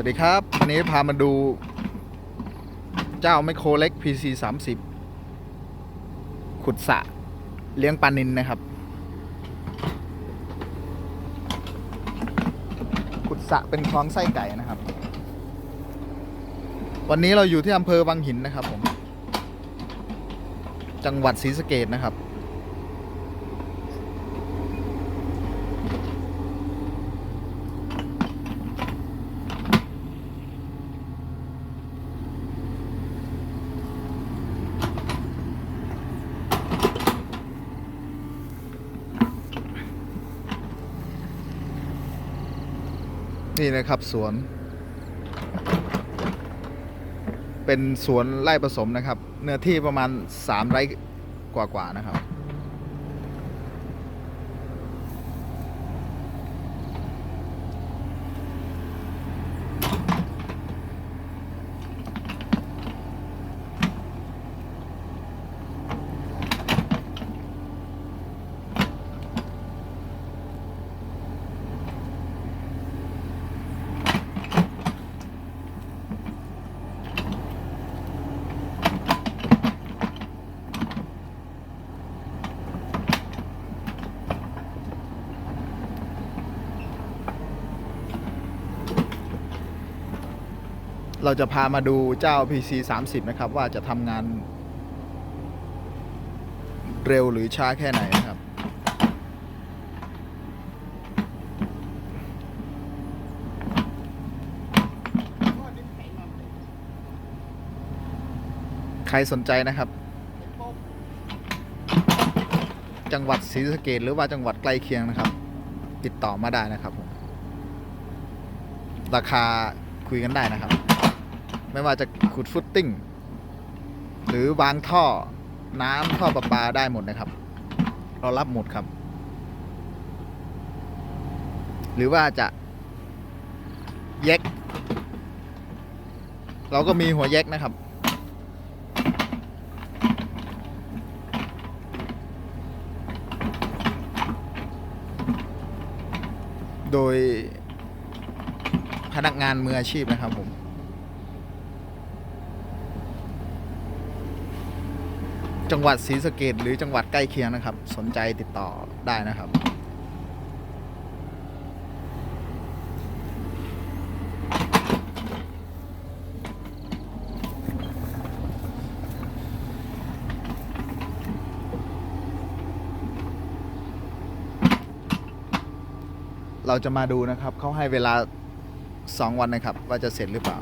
วัสดีครับ วันนี้พามาดู เจ้าไมโครเล็ก PC 30ขุดสะเลี้ยงปลานินนะครับ ขุดสะเป็นคลองไส้ไก่นะครับ วันนี้เราอยู่ที่อำเภอวังหินนะครับผม จังหวัดศรีสะเกดนะครับ นี่นะครับสวน เป็นสวนไร่ผสมนะครับ เนื้อที่ประมาณ 3 ไร่กว่าๆนะครับ เราจะพามาดูเจ้า PC 30 นะครับ ว่าจะทำงาน เร็วหรือช้าแค่ไหนนะครับ ใครสนใจนะครับ จังหวัดศรีสะเกดหรือว่าจังหวัดใกล้เคียงนะครับ ติดต่อมาได้นะครับผมราคาคุยกันได้นะครับ ไม่ว่าจะขุดฟุตติ้ง หรือวางท่อน้ำท่อประปาได้หมดนะครับ เรารับหมดครับ หรือว่าจะแยก เราก็มีหัวแยกนะครับ โดยพนักงานมืออาชีพนะครับผม จังหวัดศรีสะเกดหรือจังหวัดใกล้เคียงนะครับ สนใจติดต่อได้นะครับเราจะมาดูนะครับ เขาให้เวลา 2 วันนะครับ ว่าจะเสร็จหรือเปล่า